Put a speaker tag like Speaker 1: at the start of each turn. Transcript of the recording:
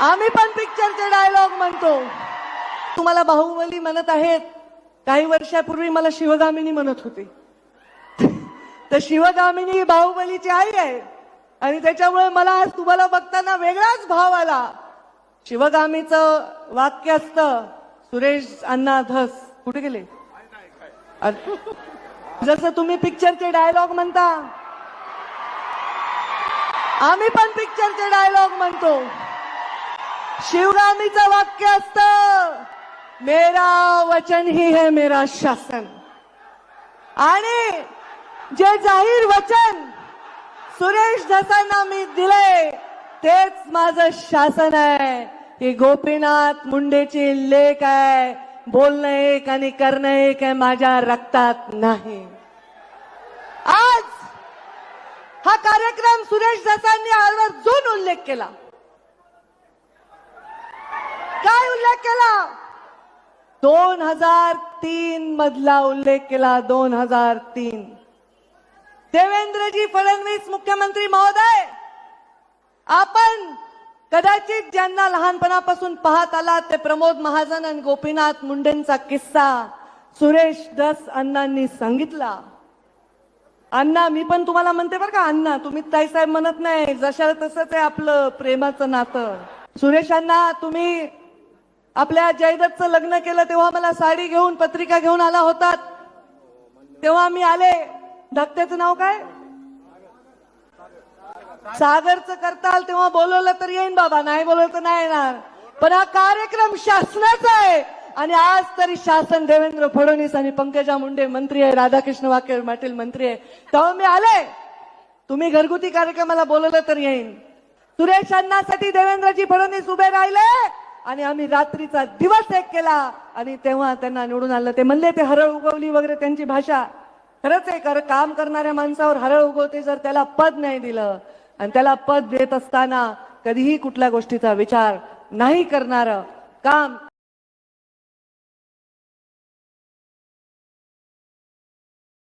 Speaker 1: आम्ही पण पिक्चरचे डायलॉग म्हणतो. तुम्हाला बाहुबली म्हणत आहेत. काही वर्षापूर्वी मला शिवगामिनी म्हणत होते. तर शिवगामिनी ही बाहुबलीची आई आहे. आणि त्याच्यामुळे मला आज तुम्हाला बघताना वेगळाच भाव आला. शिवगामीचं वाक्य असतं सुरेश अण्णा धस. कुठे गेले? जसं तुम्ही पिक्चरचे डायलॉग म्हणता. आम्ही पण पिक्चरचे डायलॉग म्हणतो. शिवगामीचं वाक्य असतं मेरा वचन ही है मेरा शासन. आणि जे जाहीर वचन सुरेश धसांना मी दिले तेच माझं शासन आहे. की गोपीनाथ मुंडेची लेख आहे. बोलणं एक आणि करणं एक आहे माझ्या रक्तात नाही. आज हा कार्यक्रम सुरेश धसांनी आवर्जून उल्लेख केला. काय उल्लेख केला? दोन हजार तीन मधला उल्लेख केला दोन हजार तीन. देवेंद्रजी फडणवीस मुख्यमंत्री महोदय आपण कदाचित ज्यांना लहानपणापासून पाहत आलात ते प्रमोद महाजन आणि गोपीनाथ मुंडेंचा किस्सा सुरेश दस अण्णांनी सांगितला. अण्णा मी पण तुम्हाला म्हणते बरं का अण्णा तुम्ही ताईसाहेब म्हणत नाही जशा तसंच आहे आपलं प्रेमाचं नातं. सुरेश अण्णा तुम्ही आपल्या जयदत्तचं लग्न केलं तेव्हा मला साडी घेऊन पत्रिका घेऊन आला होतात तेव्हा मी आले. धक्त्याचं नाव काय? सागरचं करताल तेव्हा बोलवलं तर येईन बाबा. नाही बोलवलं तर नाही येणार. पण हा कार्यक्रम शासनाचा आहे. आणि आज तरी शासन देवेंद्र फडणवीस आणि पंकजा मुंडे मंत्री आहे राधाकृष्ण वाके पाटील मंत्री आहे. तेव्हा मी आले. तुम्ही घरगुती कार्यक्रमाला बोलवलं तर येईन. सुरेश अण्णासाठी देवेंद्रजी फडणवीस उभे राहिले. आणि आम्ही रात्रीचा दिवस एक केला. आणि तेव्हा त्यांना निवडून आणलं. ते म्हणले ते हरळ उगवली वगैरे त्यांची भाषा. खरंच आहे कर काम करणाऱ्या माणसावर हरळ उगवते जर त्याला पद नाही दिलं. आणि त्याला पद देत असताना कधीही कुठल्या गोष्टीचा विचार नाही करणार काम